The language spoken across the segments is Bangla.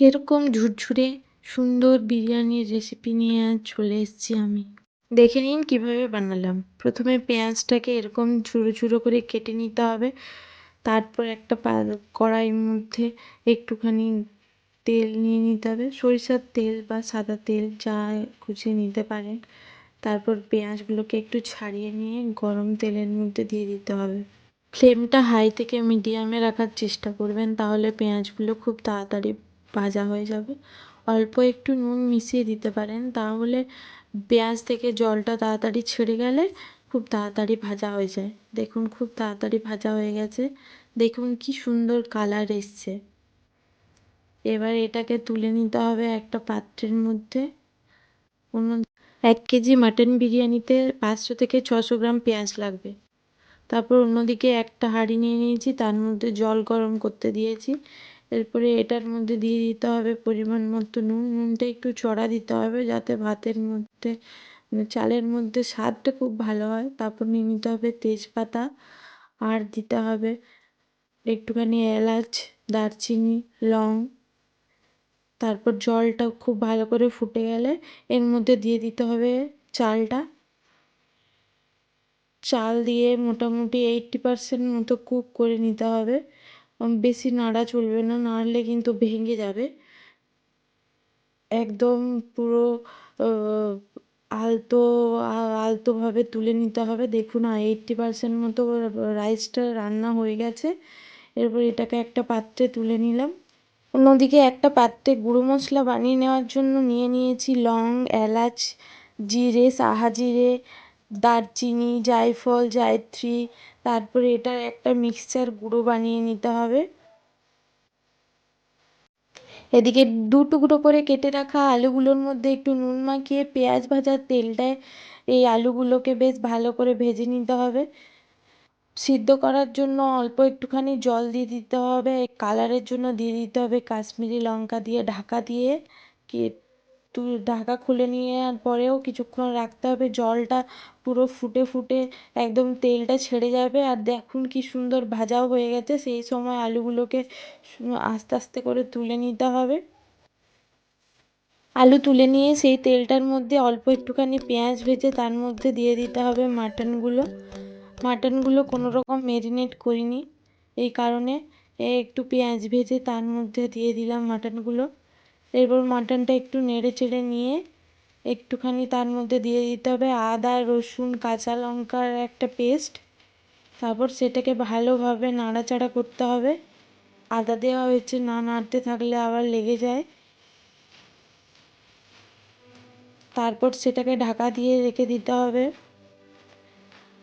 এরকম ঝুরঝুরে সুন্দর বিরিয়ানির রেসিপি নিয়ে চলে এসেছি আমি। দেখে নিন কীভাবে বানালাম। প্রথমে পেঁয়াজটাকে এরকম ঝুরো ঝুরো করে কেটে নিতে হবে। তারপর একটা কড়াইয়ের মধ্যে একটুখানি তেল নিয়ে নিতে হবে। সরিষার তেল বা সাদা তেল যা খুশি নিতে পারেন। তারপর পেঁয়াজগুলোকে একটু ছাড়িয়ে নিয়ে গরম তেলের মধ্যে দিয়ে দিতে হবে। ফ্লেমটা হাই থেকে মিডিয়ামে রাখার চেষ্টা করবেন, তাহলে পেঁয়াজগুলো খুব তাড়াতাড়ি ভাজা হয়ে যাবে। অল্প একটু নুন মিশিয়ে দিতে পারেন। তাহলে পেঁয়াজ থেকে জলটা তাড়াতাড়ি ছেড়ে গেলে খুব তাড়াতাড়ি ভাজা হয়ে যায়। দেখুন, খুব তাড়াতাড়ি ভাজা হয়ে গেছে। দেখুন, কি সুন্দর কালার এসছে। এবার এটাকে তুলে নিতে হবে একটা পাত্রের মধ্যে। এক কেজি মাটন বিরিয়ানিতে পাঁচশো থেকে ছশো গ্রাম পেঁয়াজ লাগবে। তারপর অন্যদিকে একটা হাঁড়ি নিয়ে নিয়েছি। তার মধ্যে জল গরম করতে দিয়েছি। এরপরে এটার মধ্যে দিয়ে দিতে হবে পরিমাণ মতো নুন। নুনটা একটু চড়া দিতে হবে যাতে ভাতের মধ্যে মানে চালের মধ্যে স্বাদটা খুব ভালো হয়। তারপর নিয়ে নিতে হবে তেজপাতা আর দিতে হবে একটুখানি এলাচ, দারচিনি, লং। তারপর জলটা খুব ভালো করে ফুটে গেলে এর মধ্যে দিয়ে দিতে হবে চালটা। চাল দিয়ে মোটামুটি এইট্টি পারসেন্ট মতো কুক করে নিতে হবে। বেশি নাড়া চলবে না, নাড়লে কিন্তু ভেঙে যাবে। একদম পুরো আলতো, আলতোভাবে তুলে নিতে হবে। দেখুন এইট্টি পারসেন্ট মতো রাইসটা রান্না হয়ে গেছে। এরপর এটাকে একটা পাত্রে তুলে নিলাম। অন্যদিকে একটা পাত্রে গুঁড়ো মশলা বানিয়ে নেওয়ার জন্য নিয়ে নিয়েছি লং, এলাচ, জিরে সাহা জিরে দারচিনি, জায়ফল, জায়ত্রী, তারপরে এটার একটা মিক্সচার গুঁড়ো বানিয়ে নিতে হবে। এদিকে দু টুকরো করে কেটে রাখা আলুগুলোর মধ্যে একটু নুন মাখিয়ে পেঁয়াজ ভাজার তেলটায় এই আলুগুলোকে বেশ ভালো করে ভেজে নিতে হবে। সিদ্ধ করার জন্য অল্প একটুখানি জল দিয়ে দিতে হবে। কালারের জন্য দিয়ে দিতে হবে কাশ্মীরি লঙ্কা দিয়ে, ঢাকা দিয়ে। কি ঢাকা খুলে নিয়ে নেওয়ার পরেও কিছুক্ষণ রাখতে হবে। জলটা পুরো ফুটে ফুটে একদম তেলটা ছেড়ে যাবে। আর দেখুন কি সুন্দর ভাজাও হয়ে গেছে। সেই সময় আলুগুলোকে আস্তে আস্তে করে তুলে নিতে হবে। আলু তুলে নিয়ে সেই তেলটার মধ্যে অল্প একটুখানি পেঁয়াজ ভেজে তার মধ্যে দিয়ে দিতে হবে মাটনগুলো। মাটনগুলো কোনো রকম মেরিনেট করিনি। এই কারণে একটু পেঁয়াজ ভেজে তার মধ্যে দিয়ে দিলাম মাটনগুলো। এরপর মাটনটা একটু নেড়ে চেড়ে নিয়ে একটুখানি তার মধ্যে দিয়ে দিতে হবে আদা, রসুন, কাঁচা লঙ্কার একটা পেস্ট। তারপর সেটাকে ভালোভাবে নাড়াচাড়া করতে হবে। আদা দেওয়া হয়েছে, না নাড়তে থাকলে আবার লেগে যায়। তারপর সেটাকে ঢাকা দিয়ে রেখে দিতে হবে।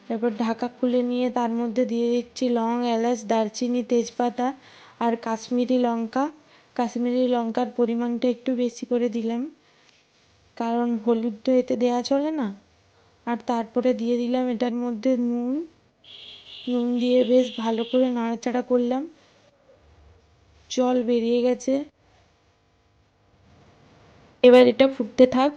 তারপর ঢাকা খুলে নিয়ে তার মধ্যে দিয়ে দিচ্ছি লং, এলাচ, দারচিনি, তেজপাতা আর কাশ্মীরি লঙ্কা। কাশ্মীরি লঙ্কার পরিমাণটা একটু বেশি করে দিলাম। কারণ হলুদ তো এতে দেওয়া চলে না। আর তারপরে দিয়ে দিলাম এটার মধ্যে নুন। নুন দিয়ে বেশ ভালো করে নাড়াচাড়া করলাম। জল বেরিয়ে গেছে। এবার এটা ফুটতে থাক।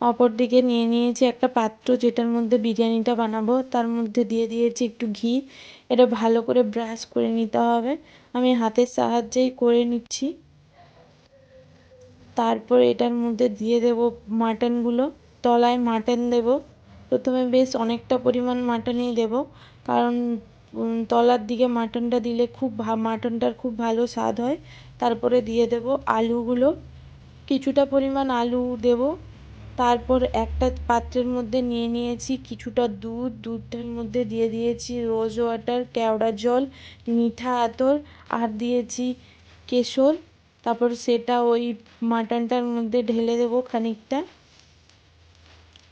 অপর দিকে নিয়ে নিয়েছি একটা পাত্র যেটার মধ্যে বিরিয়ানিটা বানাবো। তার মধ্যে দিয়ে দিয়েছি একটু ঘি। এটা ভালো করে ব্রাশ করে নিতে হবে। আমি হাতের সাহায্যেই করে নিচ্ছি। তারপর এটার মধ্যে দিয়ে দেবো মাটনগুলো। তলায় মাটন দেবো। প্রথমে বেশ অনেকটা পরিমাণ মাটনই দেবো। কারণ তলার দিকে মাটনটা দিলে খুব মাটনটার খুব ভালো স্বাদ হয়। তারপরে দিয়ে দেবো আলুগুলো। কিছুটা পরিমাণ আলু দেবো। তারপর একটা পাত্রের মধ্যে নিয়ে নিয়েছি কিছুটা দুধ। দুধটার মধ্যে দিয়ে দিয়েছি রোজ ওয়াটার, কেওড়া জল, মিঠা আতর আর দিয়েছি কেশর। তারপর সেটা ওই মাটনটার মধ্যে ঢেলে দেবো খানিকটা।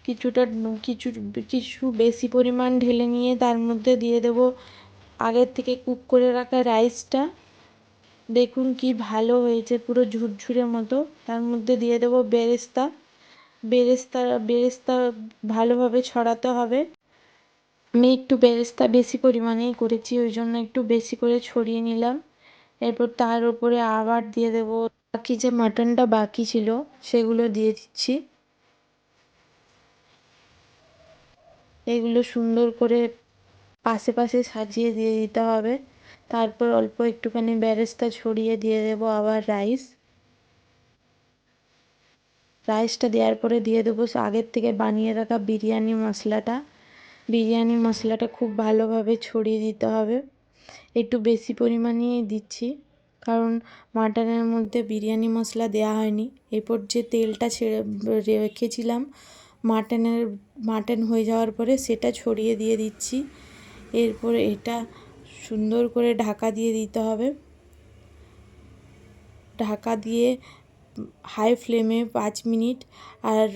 কিছুটা, কিছু কিছু বেশি পরিমাণ ঢেলে নিয়ে তার মধ্যে দিয়ে দেবো আগের থেকে কুক করে রাখা রাইসটা। দেখুন কি ভালো হয়েছে, পুরো ঝুরঝুরে মতো। তার মধ্যে দিয়ে দেবো বেরেস্তা। বেরেস্তা বেরেস্তা ভালোভাবে ছড়াতে হবে। আমি একটু বেরেস্তা বেশি পরিমাণেই করেছি, ওই জন্য একটু বেশি করে ছড়িয়ে নিলাম। এরপর তার উপরে আবার দিয়ে দেবো, বাকি যে মাটনটা বাকি ছিল সেগুলো দিয়ে দিচ্ছি। এগুলো সুন্দর করে পাশে পাশে সাজিয়ে দিয়ে দিতে হবে। তারপর অল্প একটুখানি বেরেস্তা ছড়িয়ে দিয়ে দেবো আবার রাইস। রাইসটা দেওয়ার পরে দিয়ে দেবো আগের থেকে বানিয়ে রাখা বিরিয়ানি মশলাটা। বিরিয়ানি মশলাটা খুব ভালোভাবে ছড়িয়ে দিতে হবে। একটু বেশি পরিমাণেই দিচ্ছি, কারণ মাটনের মধ্যে বিরিয়ানি মশলা দেওয়া হয়নি। এরপর যে তেলটা ছেড়ে রেখেছিলাম, মাটনের, মাটন হয়ে যাওয়ার পরে সেটা ছড়িয়ে দিয়ে দিচ্ছি। এরপর এটা সুন্দর করে ঢাকা দিয়ে দিতে হবে। ঢাকা দিয়ে হাই ফ্লেমে পাঁচ মিনিট আর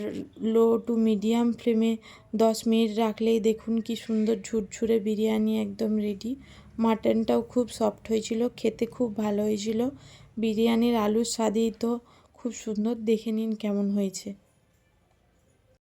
লো টু মিডিয়াম ফ্লেমে দশ মিনিট রাখলেই দেখুন কি সুন্দর ঝুরঝুরে বিরিয়ানি একদম রেডি মাটনটাও খুব সফট হয়েছিল, খেতে খুব ভালো হয়েছিল। বিরিয়ানির আলুর স্বাদই তো খুব সুন্দর, দেখে নিন কেমন হয়েছে।